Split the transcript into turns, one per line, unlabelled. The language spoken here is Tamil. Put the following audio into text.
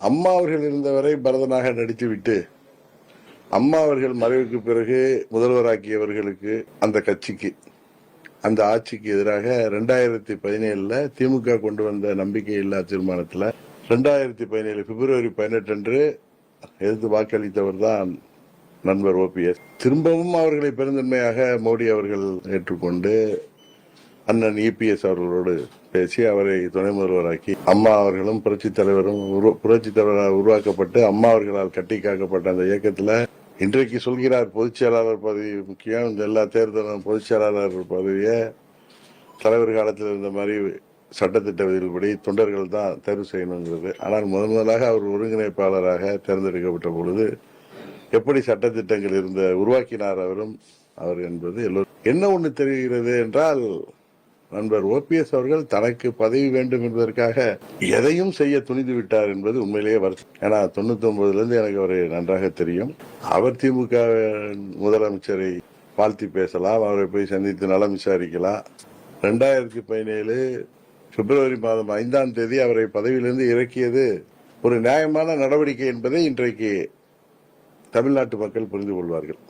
அம்மா அவர்கள் இருந்தவரை பரதனாக நடித்துவிட்டு அம்மா அவர்கள் மறைவுக்கு பிறகு முதல்வராக்கியவர்களுக்கு அந்த கட்சிக்கு அந்த ஆட்சிக்கு எதிராக ரெண்டாயிரத்தி பதினேழுல திமுக கொண்டு வந்த நம்பிக்கை இல்லா தீர்மானத்துல ரெண்டாயிரத்தி பதினேழு பிப்ரவரி பதினெட்டு அன்று எதிர்த்து வாக்களித்தவர் தான் நண்பர் ஓபிஎஸ் திரும்பவும் அவர்களை பெருந்தன்மையாக மோடி அவர்கள் ஏற்றுக்கொண்டு அண்ணன் இபிஎஸ் அவர்களோடு பேசி அவரை துணை முதல்வராக்கி அம்மா அவர்களும் புரட்சி தலைவரும் புரட்சி தலைவராக உருவாக்கப்பட்டு அம்மா அவர்களால் கட்டி காக்கப்பட்ட அந்த இயக்கத்துல இன்றைக்கு சொல்கிறார் பொதுச் செயலாளர் பதவி முக்கியம். இந்த எல்லா தேர்தலும் பொதுச் செயலாளர் பதவியை தலைவர் காலத்தில் இருந்த மாதிரி சட்டத்திட்ட விதிப்படி தொண்டர்கள் தான் தேர்வு செய்யணுங்கிறது. ஆனால் முதன் முதலாக அவர் ஒருங்கிணைப்பாளராக தேர்ந்தெடுக்கப்பட்ட பொழுது எப்படி சட்டத்திட்டங்கள் இருந்த உருவாக்கினார் அவரும் அவர் என்பது எல்லோரும் என்ன ஒன்று தெரிகிறது என்றால் நண்பர் ஓபிஎஸ் அவர்கள் தனக்கு பதவி வேண்டும் என்பதற்காக எதையும் செய்ய துணிந்து விட்டார் என்பது உண்மையிலேயே வருத்தம். ஏன்னா தொண்ணூத்தி ஒன்பதுல இருந்து எனக்கு அவரை நன்றாக தெரியும். அவர் திமுக முதலமைச்சரை வாழ்த்தி பேசலாம் அவரை போய் சந்தித்து நலம் விசாரிக்கலாம். ரெண்டாயிரத்தி பதினேழு பிப்ரவரி மாதம் ஐந்தாம் தேதி அவரை பதவியிலிருந்து இறக்கியது ஒரு நியாயமான நடவடிக்கை என்பதை இன்றைக்கு தமிழ்நாட்டு மக்கள் புரிந்து கொள்வார்கள்.